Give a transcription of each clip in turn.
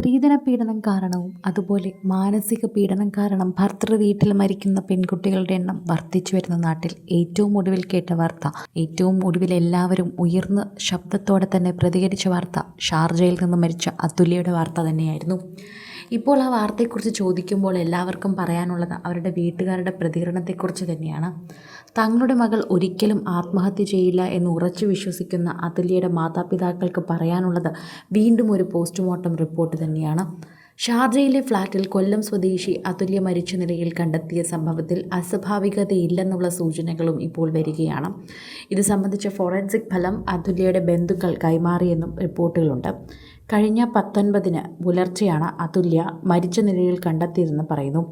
സ്ത്രീധന പീഡനം കാരണവും അതുപോലെ മാനസിക പീഡനം കാരണം ഭർത്തൃ വീട്ടിൽ മരിക്കുന്ന പെൺകുട്ടികളുടെ എണ്ണം വർദ്ധിച്ചു വരുന്ന നാട്ടിൽ ഏറ്റവും ഒടുവിൽ കേട്ട വാർത്ത. ഏറ്റവും ഒടുവിൽ എല്ലാവരും ഉയർന്ന ശബ്ദത്തോടെ തന്നെ പ്രതികരിച്ച വാർത്ത ഷാർജയിൽ നിന്ന് മരിച്ച അതുല്യയുടെ വാർത്ത തന്നെയായിരുന്നു. ഇപ്പോൾ ആ വാർത്തയെക്കുറിച്ച് ചോദിക്കുമ്പോൾ എല്ലാവർക്കും പറയാനുള്ളത് അവരുടെ വീട്ടുകാരുടെ പ്രതികരണത്തെക്കുറിച്ച് തന്നെയാണ്. തങ്ങളുടെ മകൾ ഒരിക്കലും ആത്മഹത്യ ചെയ്യില്ല എന്ന് ഉറച്ചു വിശ്വസിക്കുന്ന അതുല്യയുടെ മാതാപിതാക്കൾക്ക് പറയാനുള്ളത് വീണ്ടും ഒരു പോസ്റ്റ്മോർട്ടം റിപ്പോർട്ട് തന്നെയാണ്. ഷാർജയിലെ ഫ്ളാറ്റിൽ കൊല്ലം സ്വദേശി അതുല്യ മരിച്ച നിലയിൽ കണ്ടെത്തിയ സംഭവത്തിൽ അസ്വാഭാവികതയില്ലെന്നുള്ള സൂചനകളും ഇപ്പോൾ വരികയാണ്. ഇത് സംബന്ധിച്ച ഫോറൻസിക് ഫലം അതുല്യയുടെ ബന്ധുക്കൾ കൈമാറിയെന്നും റിപ്പോർട്ടുകളുണ്ട്. കഴിഞ്ഞ പത്തൊൻപതിന് പുലർച്ചെയാണ് അതുല്യ മരിച്ച നിലയിൽ കണ്ടെത്തിയതെന്ന് പറയുന്നു.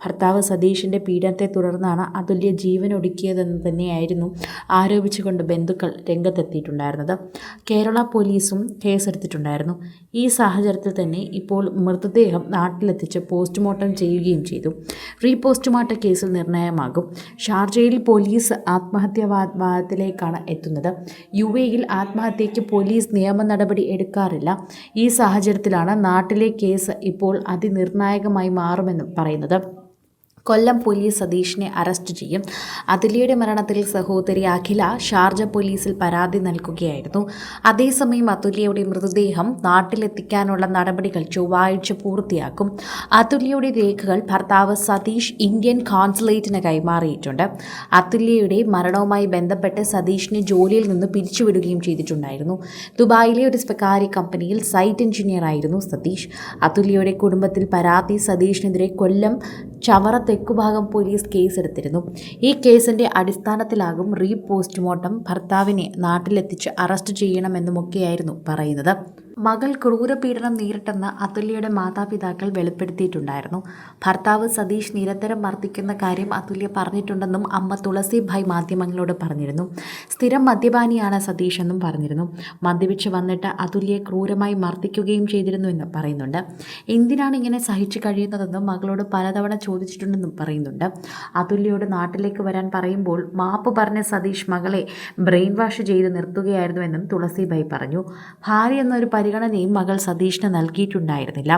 ഭർത്താവ് സതീഷിന്റെ പീഡനത്തെ തുടർന്നാണ് അതുല്യ ജീവൻ ഒടുക്കിയതെന്ന് തന്നെയായിരുന്നു ആരോപിച്ചുകൊണ്ട് ബന്ധുക്കൾ രംഗത്തെത്തിയിട്ടുണ്ടായിരുന്നത്. കേരള പോലീസും കേസെടുത്തിട്ടുണ്ടായിരുന്നു. ഈ സാഹചര്യത്തിൽ തന്നെ ഇപ്പോൾ മൃതദേഹം നാട്ടിലെത്തിച്ച് പോസ്റ്റ്മോർട്ടം ചെയ്യുകയും ചെയ്തു. റീ പോസ്റ്റ്മോർട്ടം കേസിൽ നിർണയമാകും ഷാർജയിൽ പോലീസ് ആത്മഹത്യാവാദത്തിലേക്കാണ് എത്തുന്നത്. യു എയിൽ ആത്മഹത്യയ്ക്ക് പോലീസ് നിയമ നടപടി എടുക്കാറില്ല. ഈ സാഹചര്യത്തിലാണ് നാട്ടിലെ കേസ് ഇപ്പോൾ അതിനിർണായകമായി മാറുമെന്നും പറയുന്നത്. കൊല്ലം പോലീസ് സതീഷിനെ അറസ്റ്റ് ചെയ്യും. അതിലിയുടെ മരണത്തിൽ സഹോദരി അഖില ഷാർജ പോലീസിൽ പരാതി നൽകുകയായിരുന്നു. അതേസമയം അതുല്യയുടെ മൃതദേഹം നാട്ടിലെത്തിക്കാനുള്ള നടപടികൾ ചൊവ്വാഴ്ച പൂർത്തിയാക്കും. അതുല്യയുടെ രേഖകൾ ഭർത്താവ് സതീഷ് ഇന്ത്യൻ കോൺസുലേറ്റിന് കൈമാറിയിട്ടുണ്ട്. അതുല്യയുടെ മരണവുമായി ബന്ധപ്പെട്ട് സതീഷിനെ ജോലിയിൽ നിന്ന് പിരിച്ചുവിടുകയും ചെയ്തിട്ടുണ്ടായിരുന്നു. ദുബായിലെ ഒരു സ്വകാര്യ കമ്പനിയിൽ സൈറ്റ് എഞ്ചിനീയർ ആയിരുന്നു സതീഷ്. അതുല്യയുടെ കുടുംബത്തിൽ പരാതി സതീഷിനെതിരെ കൊല്ലം ചവറ തെക്കുഭാഗം പോലീസ് കേസെടുത്തിരുന്നു. ഈ കേസിന്റെ അടിസ്ഥാനത്തിലാകും റീ പോസ്റ്റ്മോർട്ടം ഭർത്താവിനെ നാട്ടിലെത്തിച്ച് അറസ്റ്റ് ചെയ്യണമെന്നുമൊക്കെയായിരുന്നു പറയുന്നത്. മകൾ ക്രൂരപീഡനം നേരിട്ടെന്ന് അതുല്യയുടെ മാതാപിതാക്കൾ വെളിപ്പെടുത്തിയിട്ടുണ്ടായിരുന്നു. ഭർത്താവ് സതീഷ് നിരന്തരം മർദ്ദിക്കുന്ന കാര്യം അതുല്യ പറഞ്ഞിട്ടുണ്ടെന്നും അമ്മ തുളസി ഭായ് മാധ്യമങ്ങളോട് പറഞ്ഞിരുന്നു. സ്ഥിരം മദ്യപാനിയാണ് സതീഷ് എന്നും പറഞ്ഞിരുന്നു. മദ്യപിച്ച് വന്നിട്ട് അതുല്യയെ ക്രൂരമായി മർദ്ദിക്കുകയും ചെയ്തിരുന്നു എന്ന് പറയുന്നുണ്ട്. എന്തിനാണ് ഇങ്ങനെ സഹിച്ചു കഴിയുന്നതെന്നും മകളോട് പലതവണ ചോദിച്ചിട്ടുണ്ടെന്നും പറയുന്നുണ്ട്. അതുല്യയോട് നാട്ടിലേക്ക് വരാൻ പറയുമ്പോൾ മാപ്പ് പറഞ്ഞ സതീഷ് മകളെ ബ്രെയിൻ വാഷ് ചെയ്ത് നിർത്തുകയായിരുന്നുവെന്നും ഭായ് പറഞ്ഞു. ഭാര്യ എന്നൊരു പരിഗണനയും മകൾ സതീഷിന് നൽകിയിട്ടുണ്ടായിരുന്നില്ല.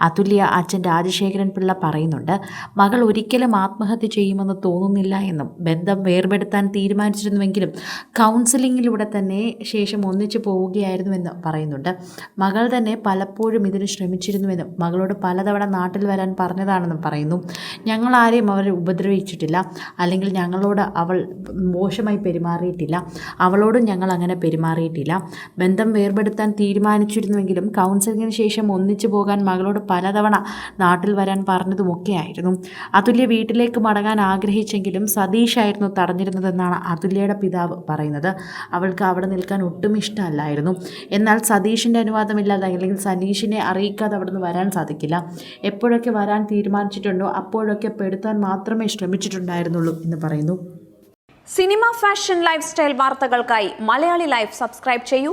അതുല്യ അച്ഛൻ രാജശേഖരൻ പിള്ള പറയുന്നുണ്ട് മകൾ ഒരിക്കലും ആത്മഹത്യ ചെയ്യുമെന്ന് തോന്നുന്നില്ല എന്നും ബന്ധം വേർപെടുത്താൻ തീരുമാനിച്ചിരുന്നുവെങ്കിലും കൗൺസിലിങ്ങിലൂടെ തന്നെ ശേഷം ഒന്നിച്ചു പോവുകയായിരുന്നുവെന്ന് പറയുന്നുണ്ട്. മകൾ തന്നെ പലപ്പോഴും ഇതിന് ശ്രമിച്ചിരുന്നുവെന്നും മകളോട് പലതവണ നാട്ടിൽ വരാൻ പറഞ്ഞതാണെന്നും പറയുന്നു. ഞങ്ങൾ ആരെയും അവരെ ഉപദ്രവിച്ചിട്ടില്ല. അല്ലെങ്കിൽ ഞങ്ങളോട് അവൾ മോശമായി പെരുമാറിയിട്ടില്ല. അവളോടും ഞങ്ങൾ അങ്ങനെ പെരുമാറിയിട്ടില്ല. ബന്ധം വേർപെടുത്താൻ തീരുമാനിച്ചിരുന്നുവെങ്കിലും കൗൺസിലിങ്ങിന് ശേഷം ഒന്നിച്ചു പോകാൻ മകളോട് പലതവണ നാട്ടിൽ വരാൻ പറഞ്ഞതുമൊക്കെയായിരുന്നു. അതുല്യ വീട്ടിലേക്ക് മടങ്ങാൻ ആഗ്രഹിച്ചെങ്കിലും സതീഷായിരുന്നു തടഞ്ഞിരുന്നതെന്നാണ് അതുല്യയുടെ പിതാവ് പറയുന്നത്. അവൾക്ക് അവിടെ നിൽക്കാൻ ഒട്ടും ഇഷ്ടമല്ലായിരുന്നു. എന്നാൽ സതീഷിന്റെ അനുവാദമില്ലാതെ അല്ലെങ്കിൽ സതീഷിനെ അറിയിക്കാതെ അവിടെ നിന്ന് വരാൻ സാധിക്കില്ല. എപ്പോഴൊക്കെ വരാൻ തീരുമാനിച്ചിട്ടുണ്ടോ അപ്പോഴൊക്കെ പെടുത്താൻ മാത്രമേ ശ്രമിച്ചിട്ടുണ്ടായിരുന്നുള്ളൂ എന്ന് പറയുന്നു. സിനിമ ഫാഷൻ ലൈഫ് സ്റ്റൈൽ വാർത്തകൾക്കായി മലയാളി ലൈഫ് സബ്സ്ക്രൈബ് ചെയ്യൂ.